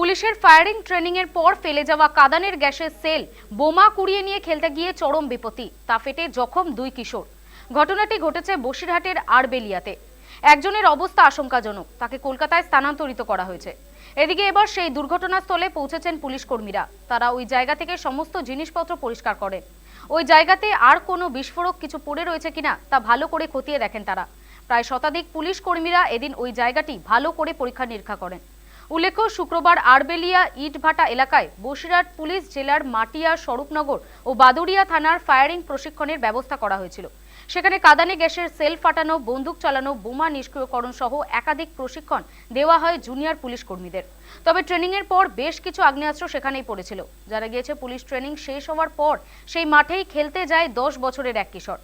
পুলিশের firing training এর পর ফেলে যাওয়া কাদানের গ্যাসের সেল বোমা কুড়িয়ে নিয়ে খেলতে গিয়ে চরম বিপত্তি। তা ফেটে জখম দুই কিশোর। ঘটনাটি ঘটেছে বসিরহাটের আরবেলিয়াতে একজনের অবস্থা আশঙ্কাজনক। তাকে কলকাতায় স্থানান্তরিত করা হয়েছে। এদিকে এবার সেই দুর্ঘটনাস্থলে পৌঁছেছেন পুলিশ কর্মীরা। তারা ওই জায়গা থেকে সমস্ত জিনিসপত্র পরিষ্কার করেন। ওই জায়গাতে আর কোনো বিস্ফোরক কিছু পড়ে রয়েছে কিনা তা ভালো করে খতিয়ে দেখেন তারা। প্রায় শতাধিক পুলিশ কর্মীরা এদিন ওই জায়গাটি ভালো করে পরীক্ষা নিরীক্ষা করেন। উল্লেখ্য, শুক্রবার আরবেলিয়া ইটভাটা এলাকায় বসিরহাট পুলিশ জেলার মাটিয়া স্বরূপনগর ও বাদুড়িয়া থানার ফায়ারিং প্রশিক্ষণের ব্যবস্থা করা হয়েছিল। সেখানে কাদানে গ্যাসের সেল ফাটানো, বন্দুক চালানো, বোমা নিষ্ক্রিয়করণ সহ একাধিক প্রশিক্ষণ দেওয়া হয় জুনিয়র পুলিশ কর্মীদের। তবে ট্রেনিং এর পর বেশ কিছু আগ্নেয়াস্ত্র সেখানেই পড়েছিল। যারা গিয়েছে, পুলিশ ট্রেনিং শেষ হওয়ার পর সেই মাঠেই খেলতে যায় দশ বছরের এক কিশোর।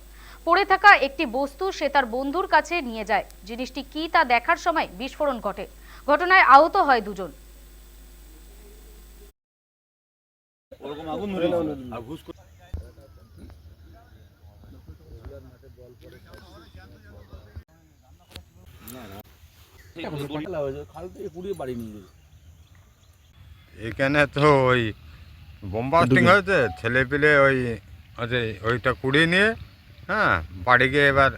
পড়ে থাকা একটি বস্তু সে তার বন্ধুর কাছে নিয়ে যায়। জিনিসটি কি তা দেখার সময় বিস্ফোরণ ঘটে। ঘটনায় আহত হয় দুজন। এখানে তো ওই বোমবাস্টিং হয়েছে ছেলে পেলে ওই ওইটা কুড়িয়ে নিয়ে হ্যাঁ বাড়ি গিয়ে এবার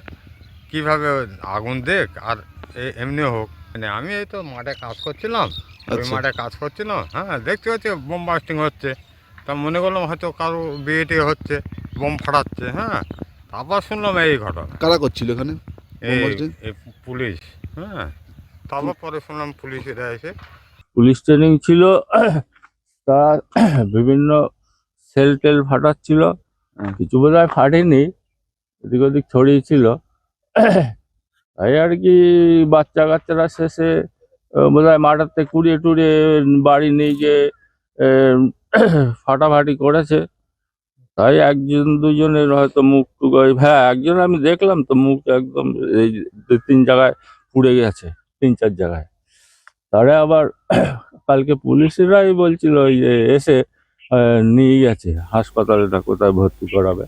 কীভাবে আগুন দেখ আর এ- এমনি হোক। মানে আমি এই তো মাঠে কাজ করছিলাম ওই আচ্ছা। মাঠে কাজ করছিলাম হ্যাঁ দেখতে পাচ্ছি বোম বাস্টিং হচ্ছে। তা মনে করলাম হয়তো কারও বিয়ে টিয়ে হচ্ছে বোম ফাটাচ্ছে হ্যাঁ তারপর শুনলাম এই ঘটনা। কারা করছিল এখানে? এই? পুলিশ হ্যাঁ তারপর পরে শুনলাম পুলিশ এটা এসে। পুলিশ ট্রেনিং ছিল তারা বিভিন্ন সেল টেল ফাটাচ্ছিল। কিছু বোধ হয় ফাটেনি এদিক ওদিক ছড়িয়েছিল। তাই আর কি বাচ্চা কাচ্চারা শেষে বোধ হয় মাঠাতে কুড়িয়ে টুড়িয়ে বাড়ি নিয়ে গিয়ে ফাটাফাটি করেছে। তাই একজন দুজনের হয়তো মুখ টুক হ্যাঁ একজন আমি দেখলাম তো মুখ একদম এই তিন জায়গায় পুড়ে গেছে, তিন চার জায়গায়। তারে আবার কালকে পুলিশেরাই বলছিল যে এসে নিয়ে গেছে, হাসপাতালে না কোথায় ভর্তি করাবে।